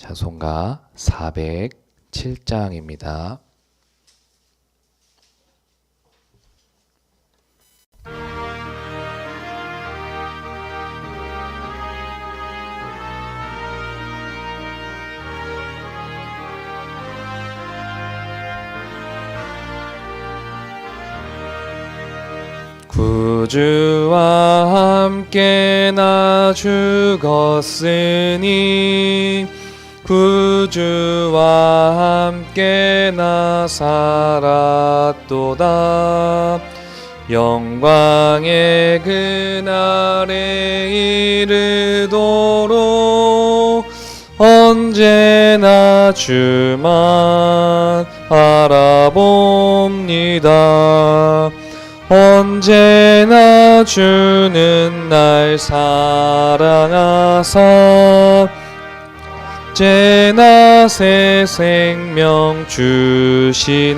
찬송가 407장입니다. 구주와 함께 나 죽었으니 구주와 함께 나 살았도다 영광의 그날에 이르도록 언제나 주만 바라봅니다. 언제나 주는 날 사랑하사 언제나 새 생명 주시나니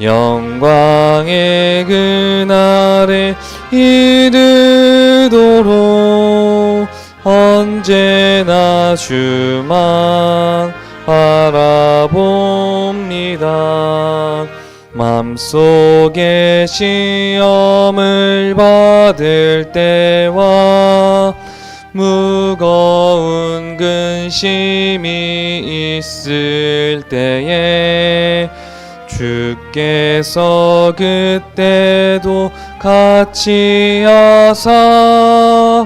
영광의 그날에 이르도록 언제나 주만 바라봅니다. 맘속에 시험을 받을 때와 무거운 근심이 있을 때에 주께서 그때도 같이 하사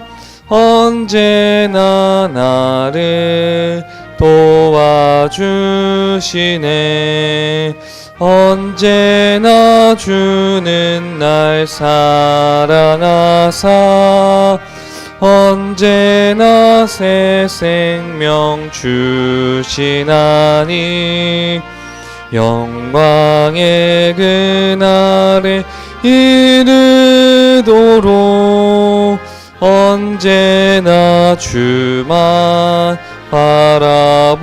언제나 나를 도와주시네. 언제나 주는 날 사랑하사 언제나 새 생명 주시나니 영광의 그날에 이르도록 언제나 주만 바라봅니다.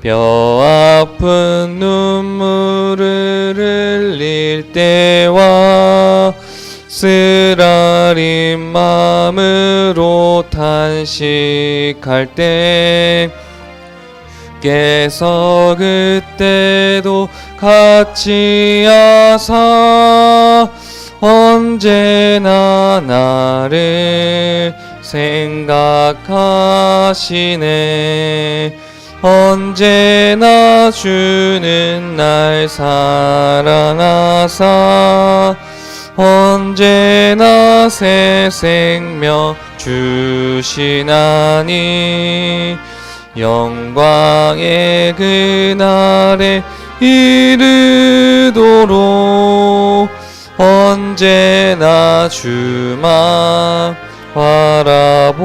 뼈 아픈 눈물을 흘릴 때와 쓰라린 마음으로 탄식할 때 께서 그때도 같이 하사 언제나 나를 생각하시네. 언제나 주는 날 사랑하사 언제나 새 생명 주시나니 영광의 그날에 이르도록 언제나 주만 바라봅니다.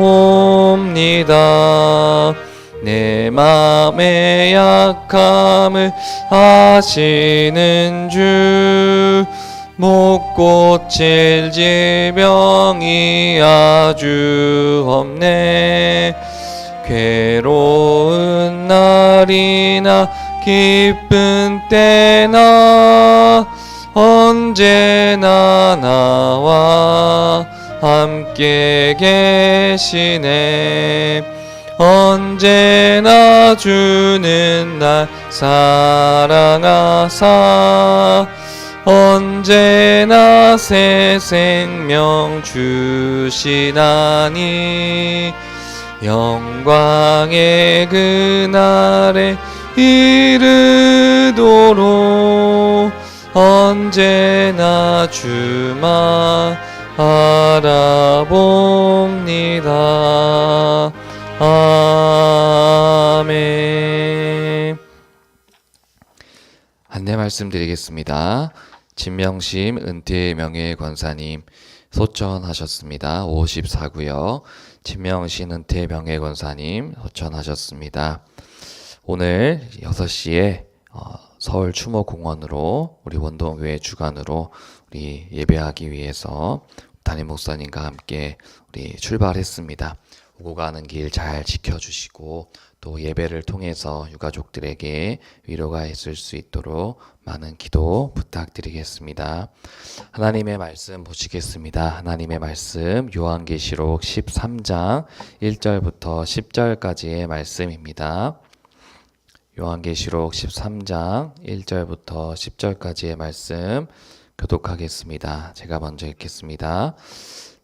내 맘의 약함을 아시는 주, 못 고칠 질병이 아주 없네. 괴로운 날이나 기쁜 때나 언제나 나와 함께 계시네. 언제나 주는 날 사랑하사 언제나 새 생명 주시나니 영광의 그날에 이르도록 언제나 주만 알아봅니다. 아멘. 안내 말씀드리겠습니다. 진명심 은퇴 명예 권사님 소천하셨습니다. 54구요. 진명신 은퇴 명예 권사님 소천하셨습니다. 오늘 6시에 어, 서울 추모공원으로 우리 원동교회 주관으로 우리 예배하기 위해서 담임 목사님과 함께 우리 출발했습니다. 오고 가는 길 잘 지켜주시고 또 예배를 통해서 유가족들에게 위로가 있을 수 있도록 많은 기도 부탁드리겠습니다. 하나님의 말씀 보시겠습니다. 하나님의 말씀 요한계시록 13장 1절부터 10절까지의 말씀입니다. 요한계시록 13장 1절부터 10절까지의 말씀 교독하겠습니다. 제가 먼저 읽겠습니다.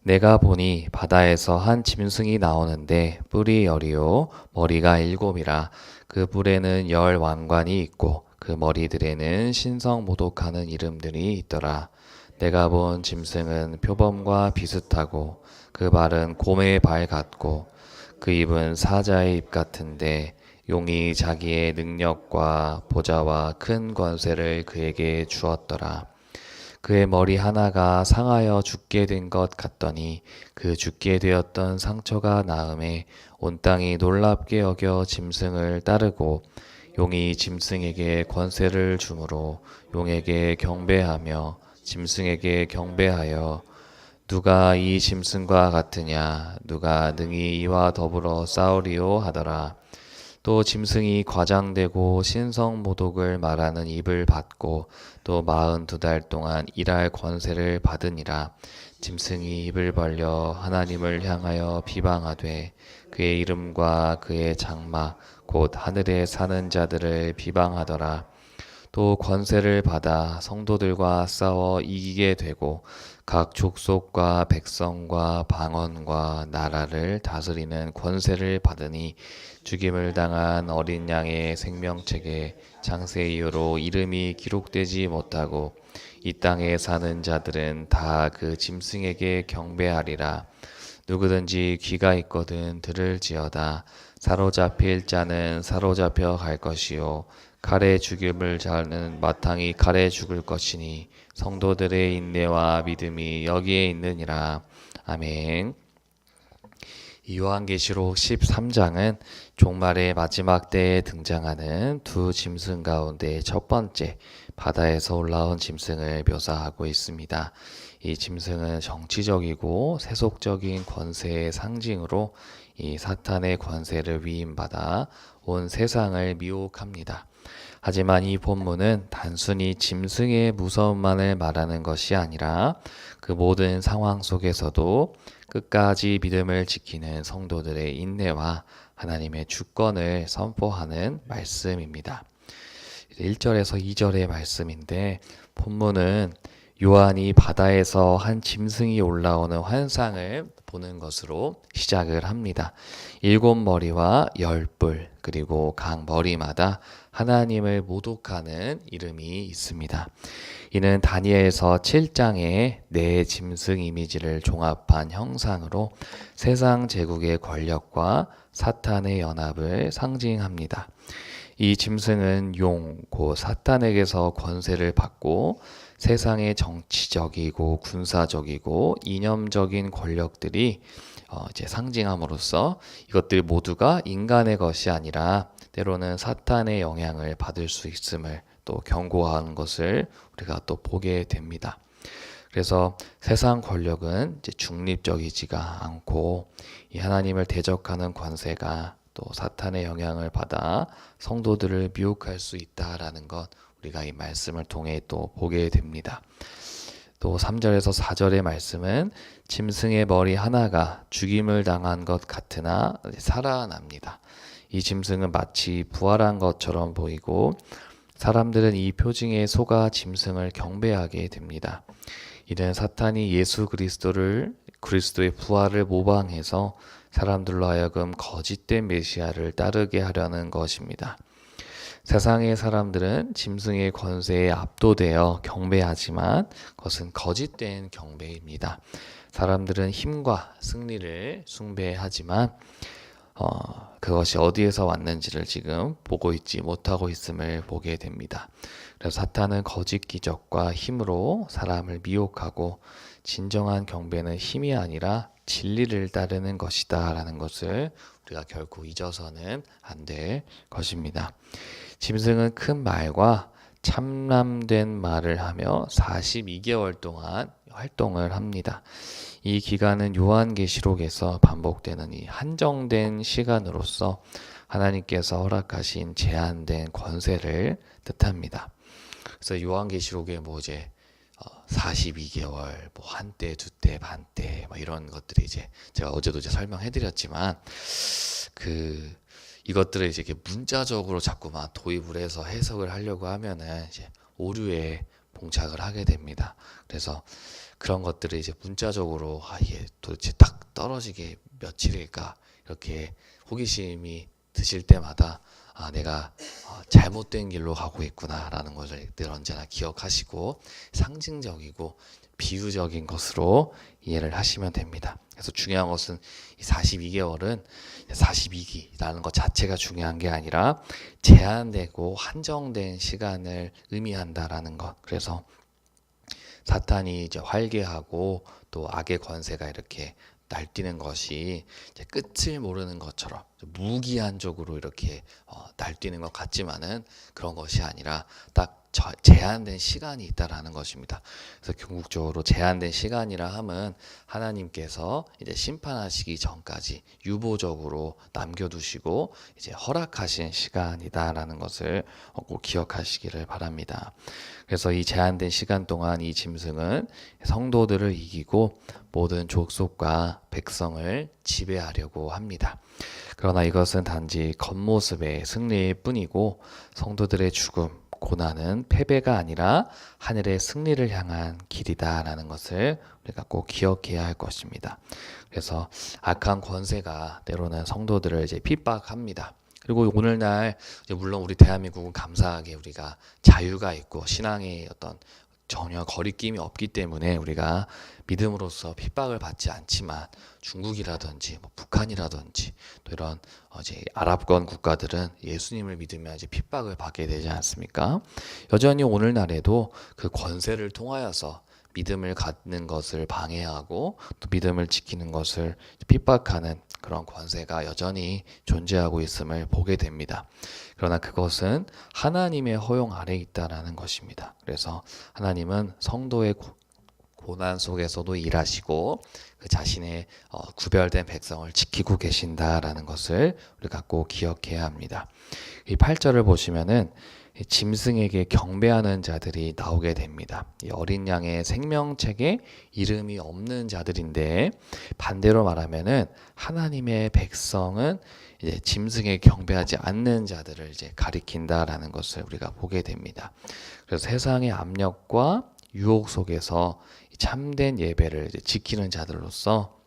내가 보니 바다에서 한 짐승이 나오는데 뿔이 열이요 머리가 일곱이라 그 뿔에는 열 왕관이 있고 그 머리들에는 신성 모독하는 이름들이 있더라. 내가 본 짐승은 표범과 비슷하고 그 발은 곰의 발 같고 그 입은 사자의 입 같은데 용이 자기의 능력과 보좌와 큰 권세를 그에게 주었더라. 그의 머리 하나가 상하여 죽게 된 것 같더니 그 죽게 되었던 상처가 나음에 온 땅이 놀랍게 여겨 짐승을 따르고 용이 짐승에게 권세를 주므로 용에게 경배하며 짐승에게 경배하여 누가 이 짐승과 같으냐? 누가 능히 이와 더불어 싸우리요 하더라. 또 짐승이 과장되고 신성 모독을 말하는 입을 받고 또 마흔 두 달 동안 일할 권세를 받으니라. 짐승이 입을 벌려 하나님을 향하여 비방하되 그의 이름과 그의 장막 곧 하늘에 사는 자들을 비방하더라. 또 권세를 받아 성도들과 싸워 이기게 되고 각 족속과 백성과 방언과 나라를 다스리는 권세를 받으니 죽임을 당한 어린 양의 생명책에 장세 이후로 이름이 기록되지 못하고 이 땅에 사는 자들은 다 그 짐승에게 경배하리라. 누구든지 귀가 있거든 들을지어다. 사로잡힐 자는 사로잡혀 갈 것이요. 칼에 죽임을 자는 마땅히 칼에 죽을 것이니 성도들의 인내와 믿음이 여기에 있느니라. 아멘. 요한계시록 13장은 종말의 마지막 때에 등장하는 두 짐승 가운데 첫 번째 바다에서 올라온 짐승을 묘사하고 있습니다. 이 짐승은 정치적이고 세속적인 권세의 상징으로 이 사탄의 권세를 위임받아 온 세상을 미혹합니다. 하지만 이 본문은 단순히 짐승의 무서움만을 말하는 것이 아니라 그 모든 상황 속에서도 끝까지 믿음을 지키는 성도들의 인내와 하나님의 주권을 선포하는 말씀입니다. 1절에서 2절의 말씀인데 본문은 요한이 바다에서 한 짐승이 올라오는 환상을 보는 것으로 시작을 합니다. 일곱 머리와 열 뿔, 그리고 각 머리마다 하나님을 모독하는 이름이 있습니다. 이는 다니엘서 7장의 네 짐승 이미지를 종합한 형상으로 세상 제국의 권력과 사탄의 연합을 상징합니다. 이 짐승은 용, 고 사탄에게서 권세를 받고 세상의 정치적이고 군사적이고 이념적인 권력들이 어 이제 상징함으로써 이것들 모두가 인간의 것이 아니라 때로는 사탄의 영향을 받을 수 있음을 또 경고하는 것을 우리가 또 보게 됩니다. 그래서 세상 권력은 이제 중립적이지가 않고 이 하나님을 대적하는 관세가 또 사탄의 영향을 받아 성도들을 미혹할 수 있다라는 것 우리가 이 말씀을 통해 또 보게 됩니다. 또 3절에서 4절의 말씀은 짐승의 머리 하나가 죽임을 당한 것 같으나 살아납니다. 이 짐승은 마치 부활한 것처럼 보이고 사람들은 이 표징에 속아 짐승을 경배하게 됩니다. 이는 사탄이 예수 그리스도를 그리스도의 부활을 모방해서 사람들로 하여금 거짓된 메시아를 따르게 하려는 것입니다. 세상의 사람들은 짐승의 권세에 압도되어 경배하지만 그것은 거짓된 경배입니다. 사람들은 힘과 승리를 숭배하지만 어, 그것이 어디에서 왔는지를 지금 보고 있지 못하고 있음을 보게 됩니다. 그래서 사탄은 거짓 기적과 힘으로 사람을 미혹하고 진정한 경배는 힘이 아니라 진리를 따르는 것이다 라는 것을 우리가 결코 잊어서는 안 될 것입니다. 짐승은 큰 말과 참람된 말을 하며 42개월 동안 활동을 합니다. 이 기간은 요한계시록에서 반복되는 이 한정된 시간으로서 하나님께서 허락하신 제한된 권세를 뜻합니다. 그래서 요한계시록에 뭐 이제 42개월, 뭐 한때, 두때, 반때, 뭐 이런 것들이 이제 제가 어제도 이제 설명해드렸지만 그 이것들을 이제 이렇게 문자적으로 자꾸만 도입을 해서 해석을 하려고 하면은 이제 오류에 봉착을 하게 됩니다. 그래서 그런 것들을 이제 문자적으로 아 이게 도대체 딱 떨어지게 며칠일까 이렇게 호기심이 드실 때마다 아 내가 어, 잘못된 길로 가고 있구나라는 것을 늘 언제나 기억하시고 상징적이고 비유적인 것으로 이해를 하시면 됩니다. 그래서 중요한 것은 이 42개월은 42기라는 것 자체가 중요한 게 아니라 제한되고 한정된 시간을 의미한다라는 것. 그래서 사탄이 이제 활개하고 또 악의 권세가 이렇게 날뛰는 것이 끝을 모르는 것처럼 무기한적으로 이렇게 어, 날뛰는 것 같지만은 그런 것이 아니라 딱 저- 제한된 시간이 있다라는 것입니다. 그래서 궁극적으로 제한된 시간이라 함은 하나님께서 이제 심판하시기 전까지 유보적으로 남겨두시고 이제 허락하신 시간이다라는 것을 꼭 기억하시기를 바랍니다. 그래서 이 제한된 시간 동안 이 짐승은 성도들을 이기고 모든 족속과 백성을 지배하려고 합니다. 그러나 이것은 단지 겉모습의 승리일 뿐이고 성도들의 죽음, 고난은 패배가 아니라 하늘의 승리를 향한 길이다라는 것을 우리가 꼭 기억해야 할 것입니다. 그래서 악한 권세가 때로는 성도들을 이제 핍박합니다. 그리고 오늘날 물론 우리 대한민국은 감사하게 우리가 자유가 있고 신앙의 어떤 전혀 거리낌이 없기 때문에 우리가 믿음으로써 핍박을 받지 않지만 중국이라든지 뭐 북한이라든지 또 이런 어 이제 아랍권 국가들은 예수님을 믿으면 이제 핍박을 받게 되지 않습니까? 여전히 오늘날에도 그 권세를 통하여서 믿음을 갖는 것을 방해하고 또 믿음을 지키는 것을 핍박하는 그런 권세가 여전히 존재하고 있음을 보게 됩니다. 그러나 그것은 하나님의 허용 아래 있다라는 것입니다. 그래서 하나님은 성도의 고- 고난 속에서도 일하시고 그 자신의 어, 구별된 백성을 지키고 계신다라는 것을 우리가 꼭 기억해야 합니다. 이 8절을 보시면은 이 짐승에게 경배하는 자들이 나오게 됩니다. 이 어린 양의 생명책에 이름이 없는 자들인데 반대로 말하면은 하나님의 백성은 이제 짐승에 경배하지 않는 자들을 이제 가리킨다라는 것을 우리가 보게 됩니다. 그래서 세상의 압력과 유혹 속에서 이 참된 예배를 지키는 자들로서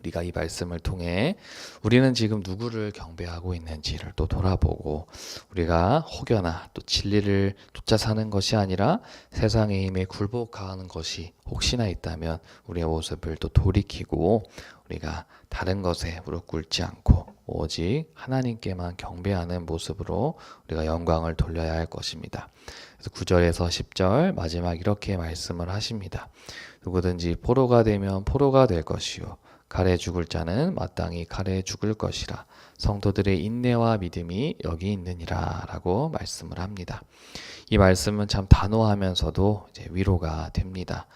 우리가 이 말씀을 통해 우리는 지금 누구를 경배하고 있는지를 또 돌아보고 우리가 혹여나 또 진리를 쫓아 사는 것이 아니라 세상의 힘에 굴복하는 것이 혹시나 있다면 우리의 모습을 또 돌이키고 우리가 다른 것에 무릎 꿇지 않고 오직 하나님께만 경배하는 모습으로 우리가 영광을 돌려야 할 것입니다. 그래서 9절에서 10절 마지막 이렇게 말씀을 하십니다. 누구든지 포로가 되면 포로가 될 것이요 칼에 죽을 자는 마땅히 칼에 죽을 것이라 성도들의 인내와 믿음이 여기 있느니라라고 말씀을 합니다. 이 말씀은 참 단호하면서도 위로가 됩니다.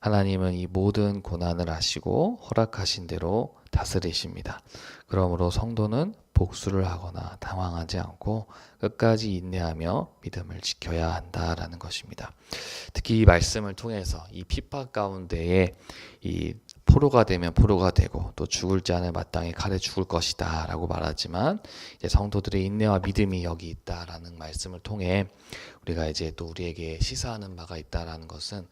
하나님은 이 모든 고난을 아시고 허락하신 대로 다스리십니다. 그러므로 성도는 복수를 하거나 당황하지 않고 끝까지 인내하며 믿음을 지켜야 한다라는 것입니다. 특히 이 말씀을 통해서 이 핍박 가운데에 이 포로가 되면 포로가 되고 또 죽을 자는 마땅히 칼에 죽을 것이다라고 말하지만 이제 성도들의 인내와 믿음이 여기 있다라는 말씀을 통해 우리가 이제 또 우리에게 시사하는 바가 있다라는 것은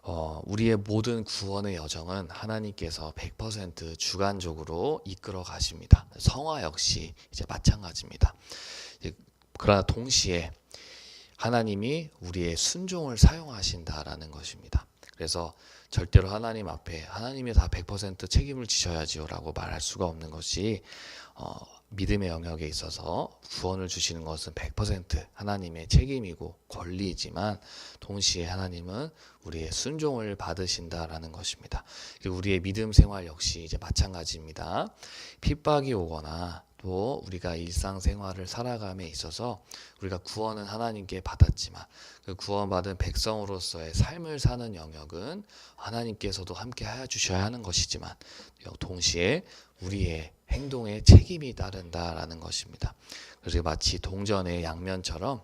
어, 우리의 모든 구원의 여정은 하나님께서 100% 주관적으로 이끌어 가십니다. 성화 역시 이제 마찬가지입니다. 그러나 동시에 하나님이 우리의 순종을 사용하신다라는 것입니다. 그래서 절대로 하나님 앞에 하나님이 다 100% 책임을 지셔야지요라고 말할 수가 없는 것이 어, 믿음의 영역에 있어서 구원을 주시는 것은 100% 하나님의 책임이고 권리이지만 동시에 하나님은 우리의 순종을 받으신다라는 것입니다. 그리고 우리의 믿음 생활 역시 이제 마찬가지입니다. 핍박이 오거나 또 우리가 일상생활을 살아감에 있어서 우리가 구원은 하나님께 받았지만 그 구원받은 백성으로서의 삶을 사는 영역은 하나님께서도 함께 해 주셔야 하는 것이지만 동시에 우리의 행동에 책임이 따른다라는 것입니다. 그래서 마치 동전의 양면처럼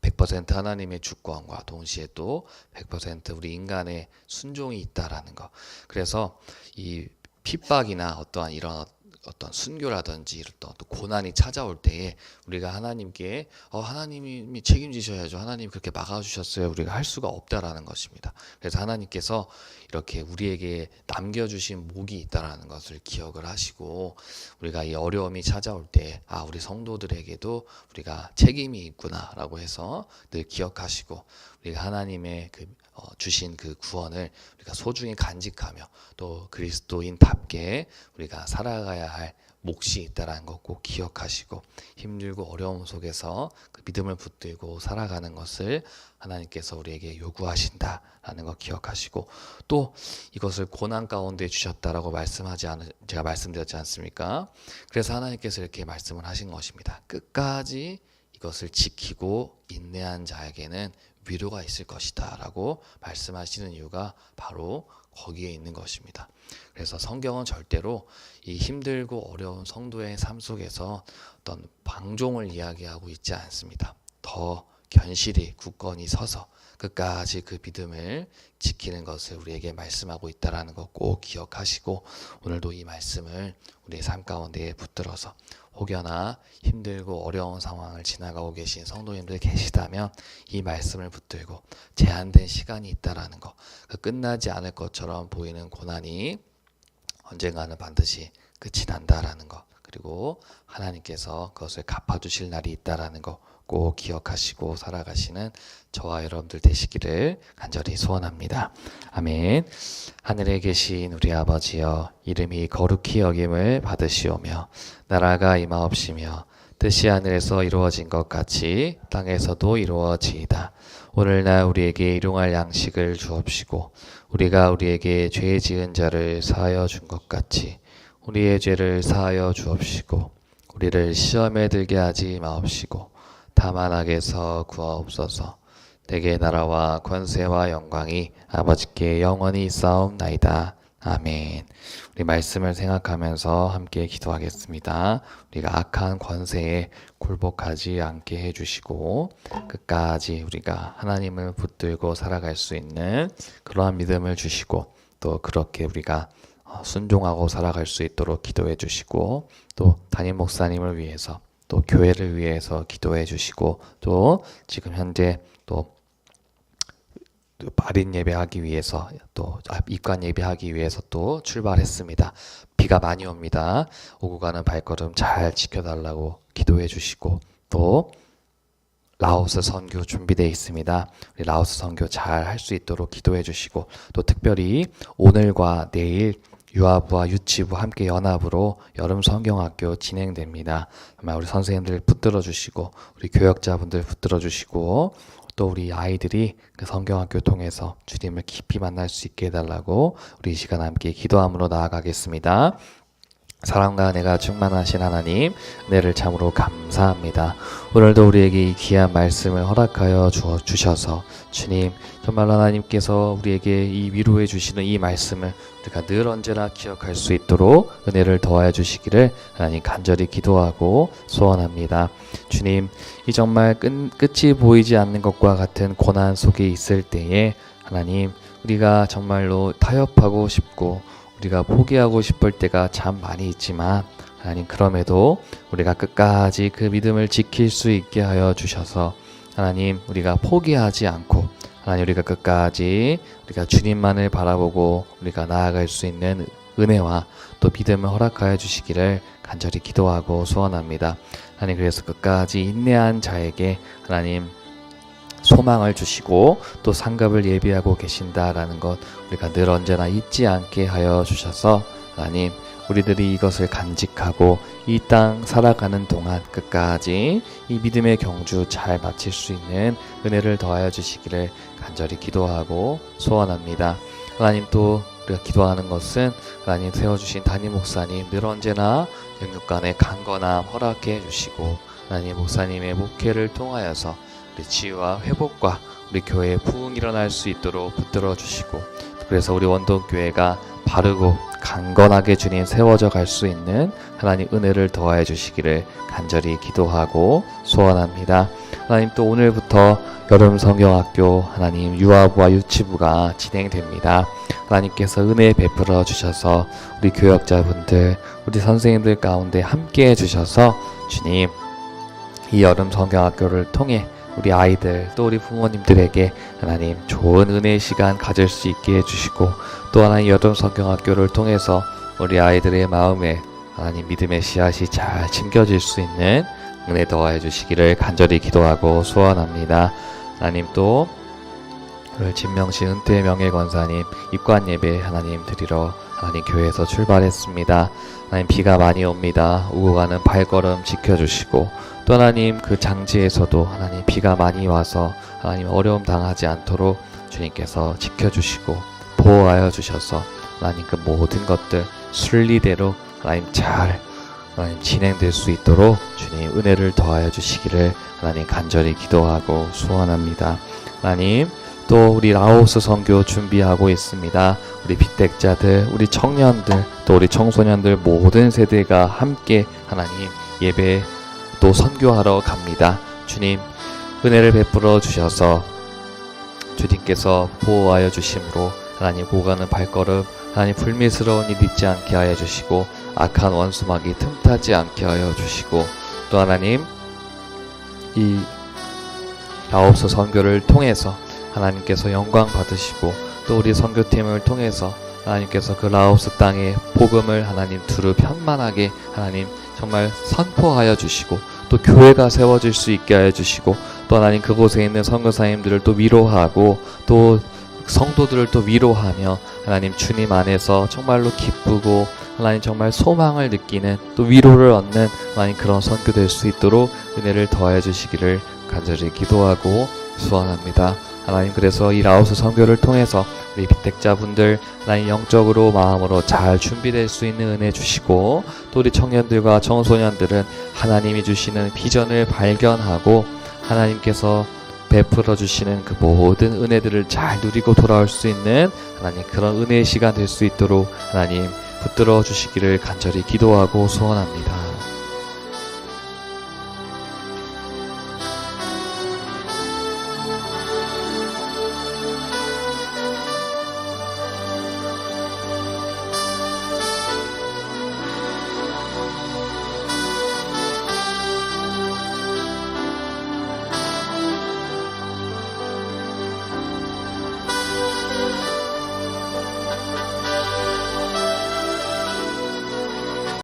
100% 하나님의 주권과 동시에 또 100% 우리 인간의 순종이 있다라는 것. 그래서 이 핍박이나 어떠한 이런 어떤 순교라든지 어떤 또 고난이 찾아올 때에 우리가 하나님께 어, 하나님이 책임지셔야죠. 하나님 그렇게 막아주셨어요. 우리가 할 수가 없다라는 것입니다. 그래서 하나님께서 이렇게 우리에게 남겨주신 목이 있다라는 것을 기억을 하시고 우리가 이 어려움이 찾아올 때 아, 우리 성도들에게도 우리가 책임이 있구나라고 해서 늘 기억하시고 우리가 하나님의 그 어, 주신 그 구원을 우리가 소중히 간직하며 또 그리스도인답게 우리가 살아가야 할 몫이 있다라는 것 꼭 기억하시고 힘들고 어려움 속에서 그 믿음을 붙들고 살아가는 것을 하나님께서 우리에게 요구하신다라는 것 기억하시고 또 이것을 고난 가운데 주셨다라고 말씀하지 않 제가 말씀드렸지 않습니까? 그래서 하나님께서 이렇게 말씀을 하신 것입니다. 끝까지 이것을 지키고 인내한 자에게는 위로가 있을 것이다 라고 말씀하시는 이유가 바로 거기에 있는 것입니다. 그래서 성경은 절대로 이 힘들고 어려운 성도의 삶 속에서 어떤 방종을 이야기하고 있지 않습니다. 더 견실히 굳건히 서서 끝까지 그 믿음을 지키는 것을 우리에게 말씀하고 있다라는 것 꼭 기억하시고 오늘도 이 말씀을 우리의 삶 가운데에 붙들어서 혹여나 힘들고 어려운 상황을 지나가고 계신 성도님들 계시다면 이 말씀을 붙들고 제한된 시간이 있다라는 것, 그 끝나지 않을 것처럼 보이는 고난이 언젠가는 반드시 끝이 난다라는 것, 그리고 하나님께서 그것을 갚아주실 날이 있다라는 것 꼭 기억하시고 살아가시는 저와 여러분들 되시기를 간절히 소원합니다. 아멘. 하늘에 계신 우리 아버지여, 이름이 거룩히 여김을 받으시오며, 나라가 임하옵시며, 뜻이 하늘에서 이루어진 것 같이 땅에서도 이루어지이다. 오늘날 우리에게 일용할 양식을 주옵시고, 우리가 우리에게 죄 지은 자를 사하여 준 것 같이, 우리의 죄를 사하여 주옵시고, 우리를 시험에 들게 하지 마옵시고, 다만 악에서 구하옵소서. 내게 나라와 권세와 영광이 아버지께 영원히 있사옵나이다. 아멘. 우리 말씀을 생각하면서 함께 기도하겠습니다. 우리가 악한 권세에 굴복하지 않게 해주시고 끝까지 우리가 하나님을 붙들고 살아갈 수 있는 그러한 믿음을 주시고 또 그렇게 우리가 어, 순종하고 살아갈 수 있도록 기도해 주시고 또 담임 목사님을 위해서 또 교회를 위해서 기도해 주시고 또 지금 현재 또 발인 예배하기 위해서 또 입관 예배하기 위해서 또 출발했습니다. 비가 많이 옵니다. 오고 가는 발걸음 잘 지켜달라고 기도해 주시고 또 라오스 선교 준비되어 있습니다. 우리 라오스 선교 잘 할 수 있도록 기도해 주시고 또 특별히 오늘과 내일 유아부와 유치부 함께 연합으로 여름 성경학교 진행됩니다. 정말 우리 선생님들 붙들어 주시고 우리 교역자분들 붙들어 주시고 또 우리 아이들이 그 성경학교 통해서 주님을 깊이 만날 수 있게 해달라고 우리 이 시간 함께 기도함으로 나아가겠습니다. 사랑과 내가 충만하신 하나님, 은혜를 참으로 감사합니다. 오늘도 우리에게 이 귀한 말씀을 허락하여 주어 주셔서 주님, 정말 하나님께서 우리에게 이 위로해 주시는 이 말씀을 우리가 늘 언제나 기억할 수 있도록 은혜를 더하여 주시기를 하나님 간절히 기도하고 소원합니다. 주님, 이 정말 끝, 끝이 보이지 않는 것과 같은 고난 속에 있을 때에 하나님, 우리가 정말로 타협하고 싶고 우리가 포기하고 싶을 때가 참 많이 있지만 하나님 그럼에도 우리가 끝까지 그 믿음을 지킬 수 있게 하여 주셔서 하나님 우리가 포기하지 않고 하나님 우리가 끝까지 우리가 주님만을 바라보고 우리가 나아갈 수 있는 은혜와 또 믿음을 허락하여 주시기를 간절히 기도하고 소원합니다. 하나님 그래서 끝까지 인내한 자에게 하나님 소망을 주시고 또 상급을 예비하고 계신다라는 것 우리가 늘 언제나 잊지 않게 하여 주셔서 하나님 우리들이 이것을 간직하고 이 땅 살아가는 동안 끝까지 이 믿음의 경주 잘 마칠 수 있는 은혜를 더하여 주시기를 간절히 기도하고 소원합니다. 하나님 또 우리가 기도하는 것은 하나님 세워주신 담임 목사님 늘 언제나 영육간의 강건함 허락해 주시고 하나님 목사님의 목회를 통하여서 우리 치유와 회복과 우리 교회에 부흥 일어날 수 있도록 붙들어 주시고 그래서 우리 원동 교회가 바르고 강건하게 주님 세워져 갈 수 있는 하나님 은혜를 더하여 주시기를 간절히 기도하고 소원합니다. 하나님 또 오늘부터 여름 성경학교 하나님 유아부와 유치부가 진행됩니다. 하나님께서 은혜 베풀어 주셔서 우리 교역자분들, 우리 선생님들 가운데 함께 해 주셔서 주님 이 여름 성경학교를 통해 우리 아이들 또 우리 부모님들에게 하나님 좋은 은혜의 시간 가질 수 있게 해주시고 또 하나님 여름 성경학교를 통해서 우리 아이들의 마음에 하나님 믿음의 씨앗이 잘 심겨질 수 있는 은혜 더하여 주시기를 간절히 기도하고 소원합니다. 하나님 또 진명시 은퇴 명예 권사님 입관 예배 하나님 드리러 하나님 교회에서 출발했습니다. 하나님 비가 많이 옵니다. 오고 가는 발걸음 지켜주시고 또 하나님 그 장지에서도 하나님 비가 많이 와서 하나님 어려움 당하지 않도록 주님께서 지켜주시고 보호하여 주셔서 하나님 그 모든 것들 순리대로 하나님 잘 하나님 진행될 수 있도록 주님 은혜를 더하여 주시기를 하나님 간절히 기도하고 소원합니다. 하나님 또 우리 라오스 선교 준비하고 있습니다. 우리 빅택자들, 우리 청년들, 또 우리 청소년들 모든 세대가 함께 하나님 예배 또 선교하러 갑니다. 주님 은혜를 베풀어 주셔서 주님께서 보호하여 주심으로 하나님 오가는 발걸음 하나님 불미스러운 일 있지 않게 하여 주시고 악한 원수막이 틈타지 않게 하여 주시고 또 하나님 이 라오스 선교를 통해서 하나님께서 영광 받으시고 또 우리 선교팀을 통해서 하나님께서 그 라오스 땅에 복음을 하나님 두루 편만하게 하나님 정말 선포하여 주시고 또 교회가 세워질 수 있게 하여 주시고 또 하나님 그곳에 있는 선교사님들을 또 위로하고 또 성도들을 또 위로하며 하나님 주님 안에서 정말로 기쁘고 하나님 정말 소망을 느끼는 또 위로를 얻는 하나님 그런 선교 될 수 있도록 은혜를 더하여 주시기를 간절히 기도하고 소원합니다. 하나님 그래서 이 라오스 선교를 통해서 우리 빅택자분들 하나님 영적으로 마음으로 잘 준비될 수 있는 은혜 주시고 또 우리 청년들과 청소년들은 하나님이 주시는 비전을 발견하고 하나님께서 베풀어 주시는 그 모든 은혜들을 잘 누리고 돌아올 수 있는 하나님 그런 은혜의 시간 될 수 있도록 하나님 붙들어 주시기를 간절히 기도하고 소원합니다.